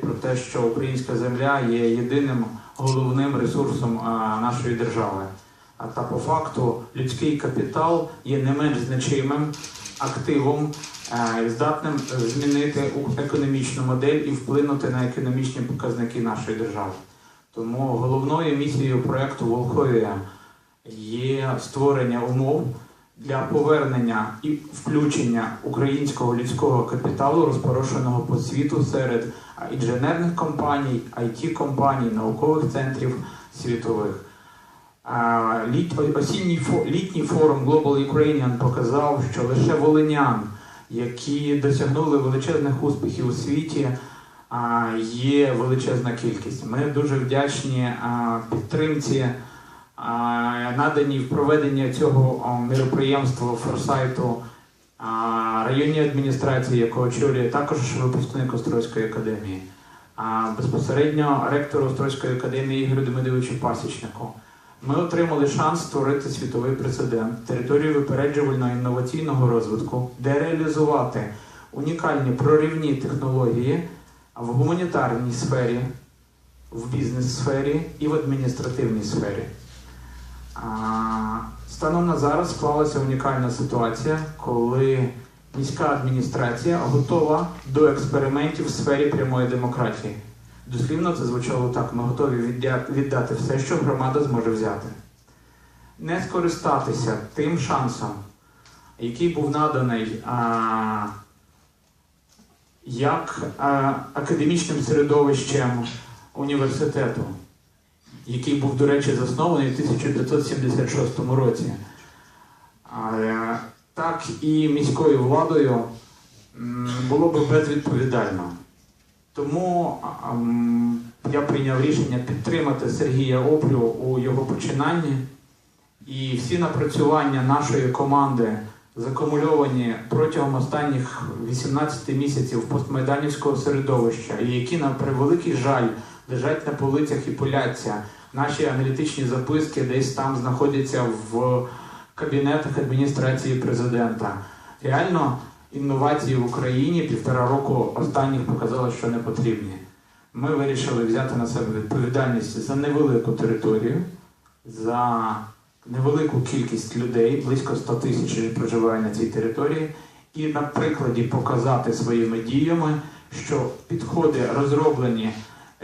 Про те, що українська земля є єдиним головним ресурсом нашої держави. Та по факту людський капітал є не менш значимим активом, е, здатним змінити економічну модель і вплинути на економічні показники нашої держави. Тому головною місією проекту Волховія є створення умов для повернення і включення українського людського капіталу, розпорошеного по світу серед інженерних компаній, it компаній, наукових центрів світових. Осінній літній форум Global Ukrainian показав, що лише волинян, які досягнули величезних успіхів у світі, є величезна кількість. Ми дуже вдячні підтримці, а, наданій в проведення цього мероприємства форсайту районній адміністрації, яку очолює також випускник Острозької академії, безпосередньо ректору Острозької академії Ігорю Демидовичу Пасічнику. Ми отримали шанс створити світовий прецедент, територію випереджувального інноваційного розвитку, де реалізувати унікальні проривні технології в гуманітарній сфері, в бізнес-сфері і в адміністративній сфері. Станом на зараз склалася унікальна ситуація, коли міська адміністрація готова до експериментів в сфері прямої демократії. Дослівно це звучало так: ми готові віддати все, що громада зможе взяти. Не скористатися тим шансом, який був наданий а, як а, академічним середовищем університету, який був, до речі, заснований в 1976 році, так і міською владою було би безвідповідально. Тому я прийняв рішення підтримати Сергія Оплю у його починанні. І всі напрацювання нашої команди закумульовані протягом останніх 18 місяців постмайданівського середовища, і які на превеликий жаль лежать на полицях і поляться. Наші аналітичні записки десь там знаходяться в кабінетах адміністрації президента. Реально інновації в Україні півтора року останніх показали, що не потрібні. Ми вирішили взяти на себе відповідальність за невелику територію, за невелику кількість людей, близько 100 тисяч проживає на цій території, і на прикладі показати своїми діями, що підходи, розроблені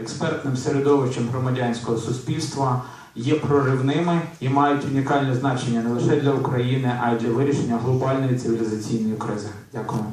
експертним середовищем громадянського суспільства, є проривними і мають унікальне значення не лише для України, а й для вирішення глобальної цивілізаційної кризи. Дякую.